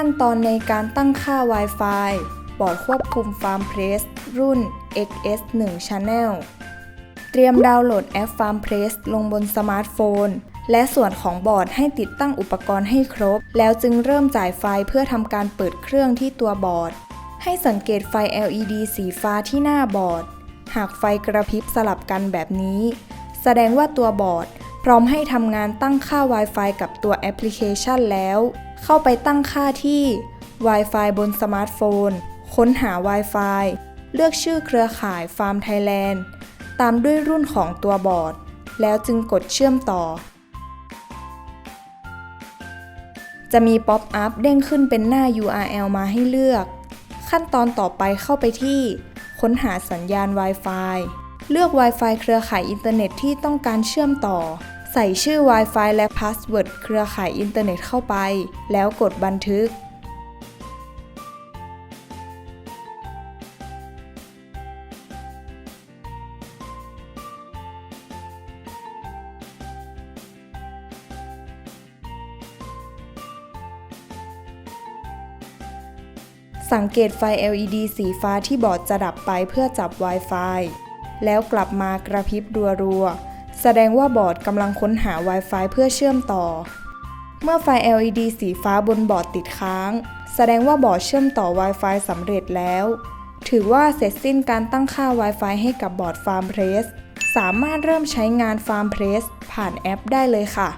ขั้นตอนในการตั้งค่า Wi-Fi บอร์ดควบคุม FarmPress รุ่น XS1 Channel เตรียมดาวน์โหลดแอป FarmPress ลงบนสมาร์ทโฟน และส่วนของบอร์ดให้ติดตั้งอุปกรณ์ให้ครบ แล้วจึงเริ่มจ่ายไฟเพื่อทำการเปิดเครื่องที่ตัวบอร์ด ให้สังเกตไฟ LED สีฟ้าที่หน้าบอร์ด หากไฟกระพริบสลับกันแบบนี้ แสดงว่าตัวบอร์ด ร้อมให้ทำงานตั้งค่า Wi-Fi กับตัวแอปพลิเคชันแล้ว เข้าไปตั้งค่าที่ Wi-Fi บนสมาร์ทโฟน ค้นหา Wi-Fi เลือกชื่อเครือข่าย Farm Thailand ตามด้วยรุ่นของตัวบอร์ด แล้วจึงกดเชื่อมต่อ จะมีป๊อปอัพเด้งขึ้นเป็นหน้า URL มาให้เลือก ขั้นตอนต่อไปเข้าไปที่ ค้นหาสัญญาณ Wi-Fi เลือก Wi-Fi เครือข่ายอินเทอร์เน็ตที่ต้องการเชื่อมต่อ ใส่ชื่อ Wi-Fi และพาสเวิร์ดเครือข่ายอินเทอร์เน็ตเข้าไป แล้วกดบันทึก สังเกตไฟ LED สีฟ้าที่บอร์ดจะดับไปเพื่อจับ Wi-Fi แล้วกลับมากระพริบรัวๆ แสดงว่าบอร์ดกำลังค้นหา Wi-Fi เพื่อเชื่อมต่อ เมื่อไฟ LED สีฟ้าบนบอร์ดติดค้าง แสดงว่าบอร์ดเชื่อมต่อ Wi-Fi สำเร็จแล้ว ถือว่าเสร็จสิ้นการตั้งค่า Wi-Fi ให้กับบอร์ด FarmPress สามารถเริ่มใช้งาน FarmPress ผ่านแอปได้เลยค่ะ